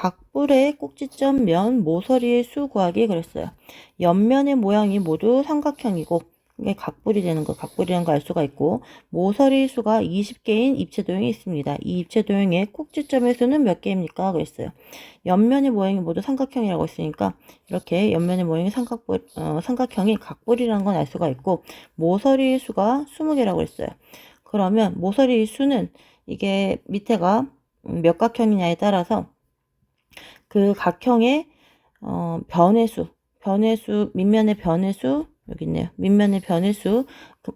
각불의 꼭지점 면 모서리의 수 구하기 그랬어요. 옆면의 모양이 모두 삼각형이고 이게 각불이 되는 거, 각불이라는 거알 수가 있고 모서리 수가 20개인 입체 도형이 있습니다. 이 입체 도형의 꼭지점의 수는 몇 개입니까? 그랬어요. 옆면의 모양이 모두 삼각형이라고 했으니까 이렇게 옆면의 모양이 삼각불, 어, 삼각형이 각불이라는 건 알 수가 있고 모서리 수가 20개라고 했어요. 그러면 모서리 수는 이게 밑에가 몇 각형이냐에 따라서 그 각형의 어, 변의 수, 변의 수, 밑면의 변의 수, 여기 있네요. 밑면의 변의 수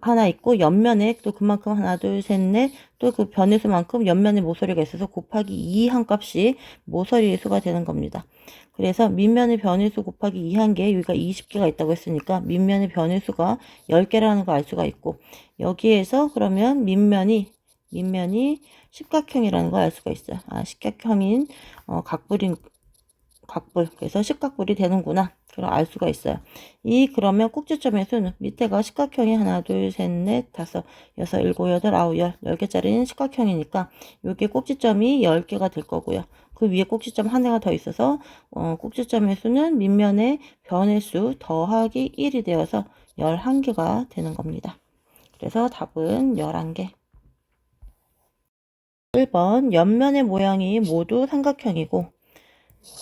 하나 있고 옆면에 또 그만큼 하나, 둘, 셋, 넷, 또 그 변의 수만큼 옆면에 모서리가 있어서 곱하기 2 한 값이 모서리의 수가 되는 겁니다. 그래서 밑면의 변의 수 곱하기 2 한 개, 여기가 20개가 있다고 했으니까 밑면의 변의 수가 10개라는 거알 수가 있고 여기에서 그러면 밑면이 밑면이 십각형이라는 걸 알 수가 있어요. 아, 십각형인 어, 각불인 각불 그래서 십각불이 되는구나. 그걸 알 수가 있어요. 이 그러면 꼭지점의 수는 밑에가 십각형이 하나, 둘, 셋, 넷, 다섯, 여섯, 일곱, 여덟, 아홉, 열, 열 개짜리는 십각형이니까 여기 꼭지점이 열 개가 될 거고요. 그 위에 꼭지점 하나가 더 있어서 어, 꼭지점의 수는 밑면의 변의 수 더하기 1이 되어서 11개가 되는 겁니다. 그래서 답은 11개. 1번 옆면의 모양이 모두 삼각형이고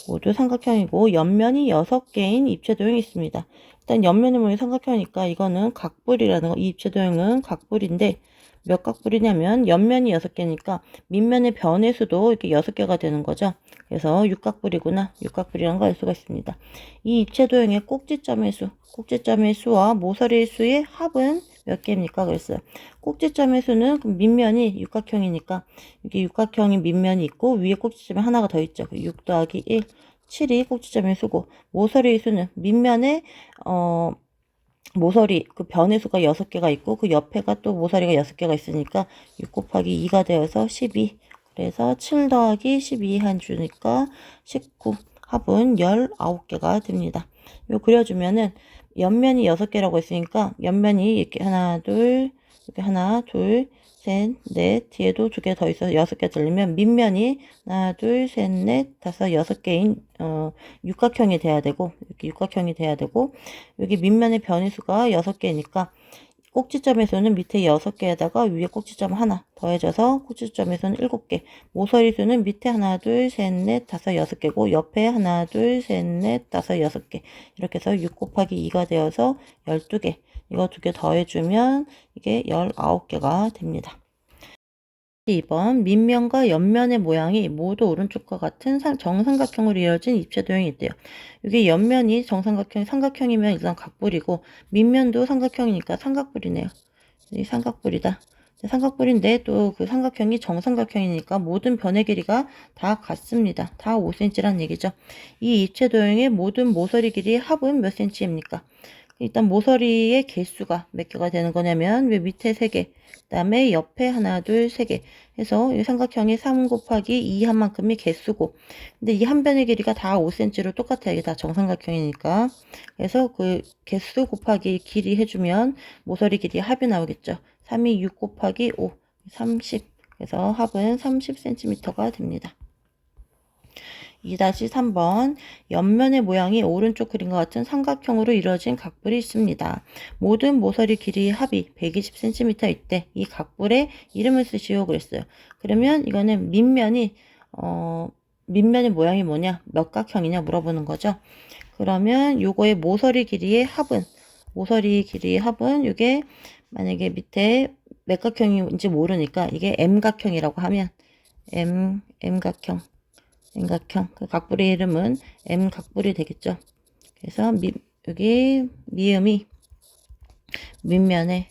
모두 삼각형이고 옆면이 6개인 입체 도형이 있습니다. 일단 옆면의 모양이 삼각형이니까 이거는 각불이라는 거, 이 입체 도형은 각불인데 몇 각불이냐면 옆면이 6개니까 밑면의 변의 수도 이렇게 6개가 되는 거죠. 그래서 육각불이구나. 육각불이라는 걸 알 수가 있습니다. 이 입체 도형의 꼭지점의 수, 꼭지점의 수와 모서리의 수의 합은 몇 개입니까? 그랬어요. 꼭지점의 수는 그럼 밑면이 육각형이니까 이게 육각형인 밑면이 있고 위에 꼭지점에 하나가 더 있죠. 6 더하기 1, 7이 꼭지점의 수고 모서리의 수는 밑면에 어 모서리 그 변의 수가 6개가 있고 그 옆에가 또 모서리가 6개가 있으니까 6 곱하기 2가 되어서 12 그래서 7 더하기 12 한 주니까 19 합은 19개가 됩니다. 요 그려주면은 옆면이 6개라고 했으니까 옆면이 이렇게 하나 둘 이렇게 하나 둘 셋, 넷, 뒤에도 두 개 더 있어서 여섯 개 들리면 밑면이 하나, 둘, 셋, 넷, 다섯, 여섯 개인 어, 육각형이 돼야 되고 이렇게 육각형이 돼야 되고 여기 밑면의 변이수가 여섯 개니까 꼭지점에서는 밑에 여섯 개에다가 위에 꼭지점 하나 더해져서 꼭지점에서는 일곱 개. 모서리 수는 밑에 하나, 둘, 셋, 넷, 다섯, 여섯 개고 옆에 하나, 둘, 셋, 넷, 다섯, 여섯 개. 이렇게 해서 6 곱하기 2가 되어서 열두 개. 이거 두 개 더해주면 이게 19개가 됩니다. 2번 밑면과 옆면의 모양이 모두 오른쪽과 같은 정삼각형으로 이어진 입체 도형이 있대요. 이게 옆면이 정삼각형, 삼각형이면 일단 각불이고 밑면도 삼각형이니까 삼각불이네요. 이 삼각불이다. 삼각불인데 또 그 삼각형이 정삼각형이니까 모든 변의 길이가 다 같습니다. 다 5cm란 얘기죠. 이 입체 도형의 모든 모서리 길이의 합은 몇 cm입니까? 일단 모서리의 개수가 몇 개가 되는 거냐면 왜 밑에 3개 그 다음에 옆에 하나 둘 세 개. 해서 이 삼각형이 3 곱하기 2 한 만큼이 개수고. 근데 이 한 변의 길이가 다 5cm로 똑같아요. 이게 다 정삼각형이니까. 그래서 그 개수 곱하기 길이 해주면 모서리 길이 합이 나오겠죠. 3이 6 곱하기 5 30 그래서 합은 30cm가 됩니다 2-3번 옆면의 모양이 오른쪽 그림과 같은 삼각형으로 이루어진 각불이 있습니다. 모든 모서리 길이 합이 120cm 있대. 이 각불의 이름을 쓰시오 그랬어요. 그러면 이거는 밑면이 어 밑면의 모양이 뭐냐 몇 각형이냐 물어보는 거죠. 그러면 요거의 모서리 길이의 합은 모서리 길이의 합은 이게 만약에 밑에 몇 각형인지 모르니까 이게 M각형이라고 하면 M, M각형 M각형. 그 각불의 이름은 M각불이 되겠죠. 그래서 미, 여기 미음이 밑면에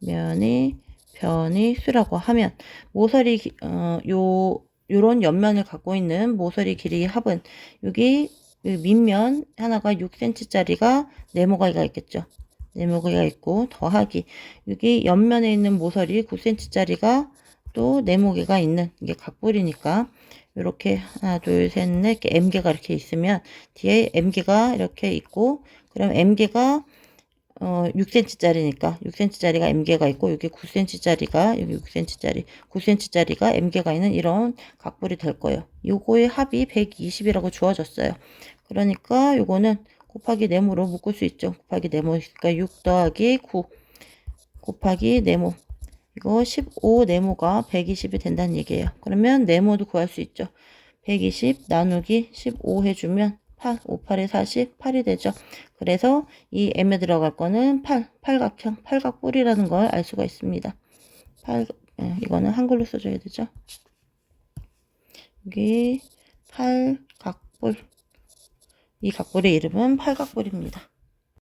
면이 변이 수라고 하면 모서리 어, 요 요런 옆면을 갖고 있는 모서리 길이의 합은 여기 밑면 하나가 6cm짜리가 네모가이가 있겠죠. 네모가이가 있고 더하기 여기 옆면에 있는 모서리 9cm짜리가 또 네모개가 있는 이게 각불이니까 이렇게 하나 둘셋넷 이렇게 M개가 이렇게 있으면 뒤에 M개가 이렇게 있고 그럼 M개가 어, 6cm짜리니까 6cm짜리가 M개가 있고 여기 9cm짜리가 여기 6cm짜리 9cm짜리가 M개가 있는 이런 각불이 될 거예요. 요거의 합이 120이라고 주어졌어요. 그러니까 요거는 곱하기 네모로 묶을 수 있죠. 곱하기 네모니까 6 더하기 9 곱하기 네모 이거 15 네모가 120이 된다는 얘기예요. 그러면 네모도 구할 수 있죠. 120 나누기 15 해주면 8, 5, 8에 40, 8이 되죠. 그래서 이 M에 들어갈 거는 8, 팔각형, 팔각뿔이라는 걸 알 수가 있습니다. 팔, 예, 이거는 한글로 써줘야 되죠. 여기 팔각뿔. 이 각뿔의 이름은 팔각뿔입니다.